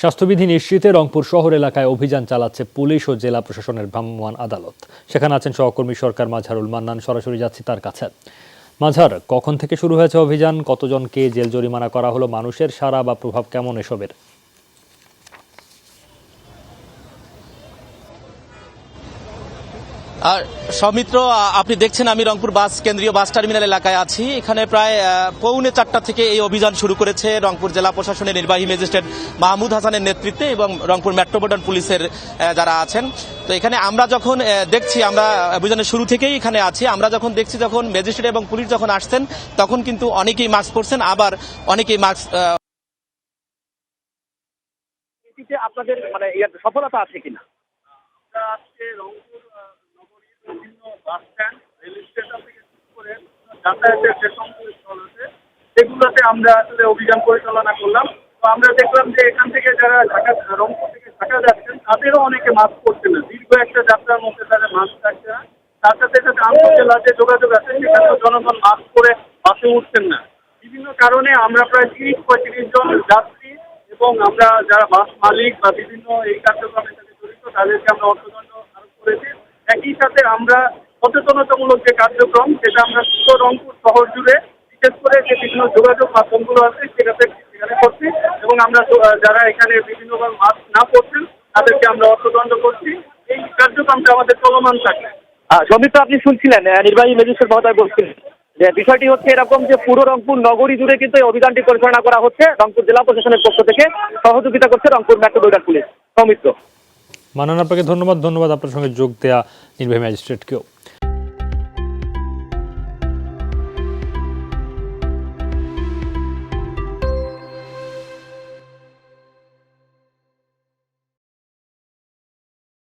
স্বাস্থ্যবিধি নিশ্চিতে রংপুর শহর এলাকায় অভিযান চালাচ্ছে পুলিশ ও জেলা প্রশাসনের ভ্রাম্যমান আদালত। সেখানে আছেন সহকর্মী সরকার মাঝারুল মান্নান, সরাসরি যাচ্ছি তার কাছে। মাঝার কখন থেকে শুরু হয়েছে অভিযান? কতজনকে জেল জরিমানা করা হলো? মানুষের সারা বা প্রভাব কেমন এসবের? আর সৌমিত্র আপনি দেখছেন আমি রংপুর বাস কেন্দ্রীয় বাস টার্মিনাল এলাকায় আছি। এখানে প্রায় পৌনে চারটা থেকে এই অভিযান শুরু করেছে রংপুর জেলা প্রশাসনের নির্বাহী ম্যাজিস্ট্রেট মাহমুদ হাসানের নেতৃত্বে এবং রংপুর মেট্রোপলিটন পুলিশের যারা আছেন। তো এখানে আমরা যখন দেখছি আমরা অভিযানের শুরু থেকেই এখানে আছি। আমরা যখন দেখছি যখন ম্যাজিস্ট্রেট এবং পুলিশ যখন আসছেন তখন কিন্তু অনেকেই মাস্ক পরছেন আবার অনেকেই মাস্ক আপনাদের মানে সফলতা আছে কিনা? আমরা আজকে Rangpur bus stand, rail station থেকে শুরু করে যাতায়াতের যে সমস্ত সেগুলোতে আমরা আসলে অভিযান পরিচালনা করলাম। তো আমরা দেখলাম যে এখান থেকে যারা ঢাকা, রংপুর থেকে ঢাকা যাচ্ছেন, তাদেরও অনেকে মাস্ক পরছেন না। দীর্ঘ একটা যাত্রার মধ্যে তারা মাস্ক থাকছে না। তার সাথে সাথে আন্তঃজেলা যে যোগাযোগ আছে সেখানেও জনগণ মাস্ক পরে বাসে উঠছেন না। বিভিন্ন কারণে আমরা প্রায় তিরিশ, পঁয়ত্রিশ জন যাত্রী এবং আমরা যারা বাস মালিক বা বিভিন্ন এই কার্যক্রমের সাথে জড়িত, তাদেরকে আমরা অর্থদণ্ড আরোপ করেছি। একই সাথে আমরা সচেতনতামূলক যে কার্যক্রম সেটা আমরা পুরো রংপুর শহর জুড়ে বিশেষ করে যে বিভিন্ন যোগাযোগ মাধ্যমগুলো আছে সেটাতে সেখানে করছি এবং আমরা যারা এখানে বিভিন্নবার মাস্ক না পড়ছেন তাদেরকে আমরা অর্থদণ্ড করছি। এই কার্যক্রমটা আমাদের চলমান থাকে আহ, সৌমিত্র আপনি শুনছিলেন নির্বাহী ম্যাজিস্ট্রেট মহোদয় বলছিলেন যে বিষয়টি হচ্ছে এরকম যে পুরো রংপুর নগরী জুড়ে কিন্তু এই অভিযানটি পরিচালনা করা হচ্ছে। রংপুর জেলা প্রশাসনের পক্ষ থেকে সহযোগিতা করছে রংপুর মেট্রোপলিটন পুলিশ। সৌমিত্র। মান্নান আপনাকে ধন্যবাদ। ধন্যবাদ আপনার সঙ্গে যোগ দেয়া নির্বাহী ম্যাজিস্ট্রেটকেও।